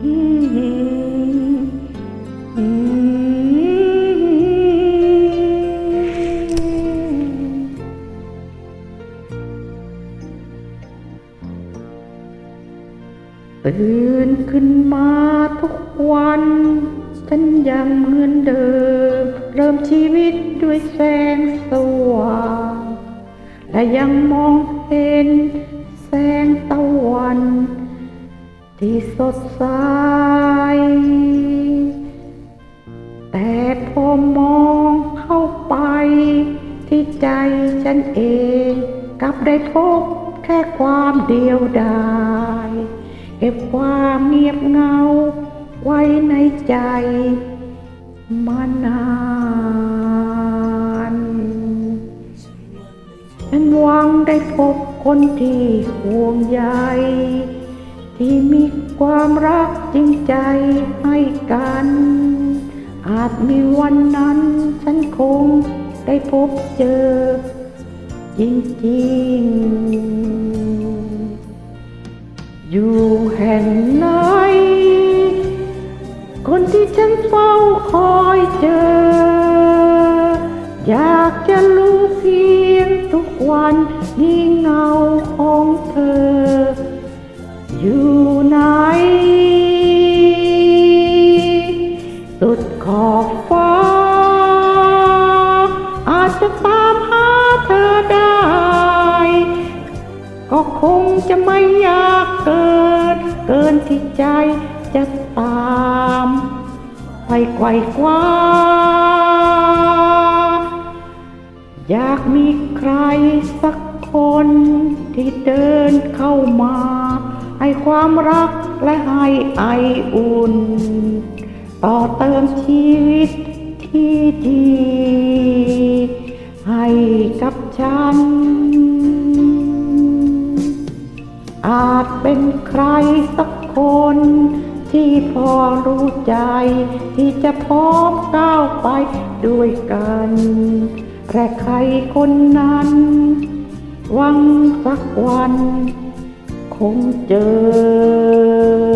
ตื่นขึ้นมาทุกวัน ฉันยังเหมือนเดิม เริ่มชีวิตด้วยแสงสว่าง และยังมองเห็น สดใส แต่พอมองเข้าไป ที่ใจฉันเองกลับได้พบแค่ความเดียวดายเก็บความเงียบเงาไว้ในใจมานานฉันหวังได้พบคนที่ห่วงใย ที่มีความรักจริงใจให้กัน อาจมีวันนั้นฉันคงได้พบเจอ จริงๆ อยู่แห่งไหนคนที่ฉันเฝ้าคอยเจอ อยากจะรู้เพียงทุกวันนี่เงาของเธอ เธอได้ ก็คงจะไม่อยากเกินเกินที่ใจจะตามไปไกวกว่า อยากมีใครสักคนที่เดินเข้ามา ให้ความรักและให้ไออุ่น ต่อเติมชีวิตที่ดี ฉัน อาจเป็นใครสักคน ที่พอรู้ใจ ที่จะพร้อมก้าวไปด้วยกันและใครคนนั้น หวังสักวัน คงเจอ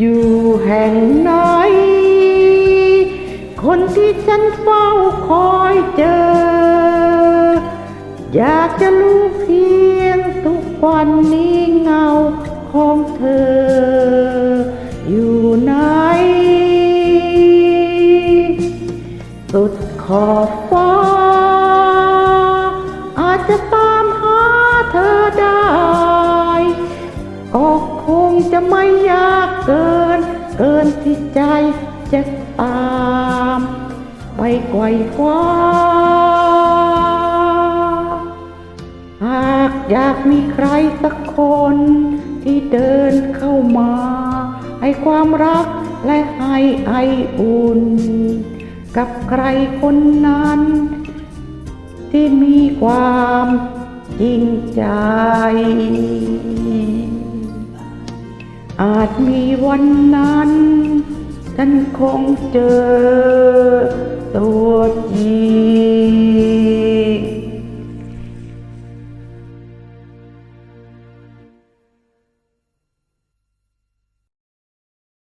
อยู่แห่งไหน คนที่ฉันเฝ้าคอยเจอ อยากจะรู้เพียงทุกวันนี้เงาของเธอ อยู่ไหน สุดขอบฟ้า อาจจะตามหาเธอได้ จะไม่ยากเกิน เกินที่ใจจะตามไปไกวคว้าหากอยากมีใครสักคนที่เดินเข้ามา ให้ความรักและให้ไออุ่น กับใครคนนั้น ที่มีความจริงใจ อาจมีวันนั้น ฉันคงเจอตัวจริง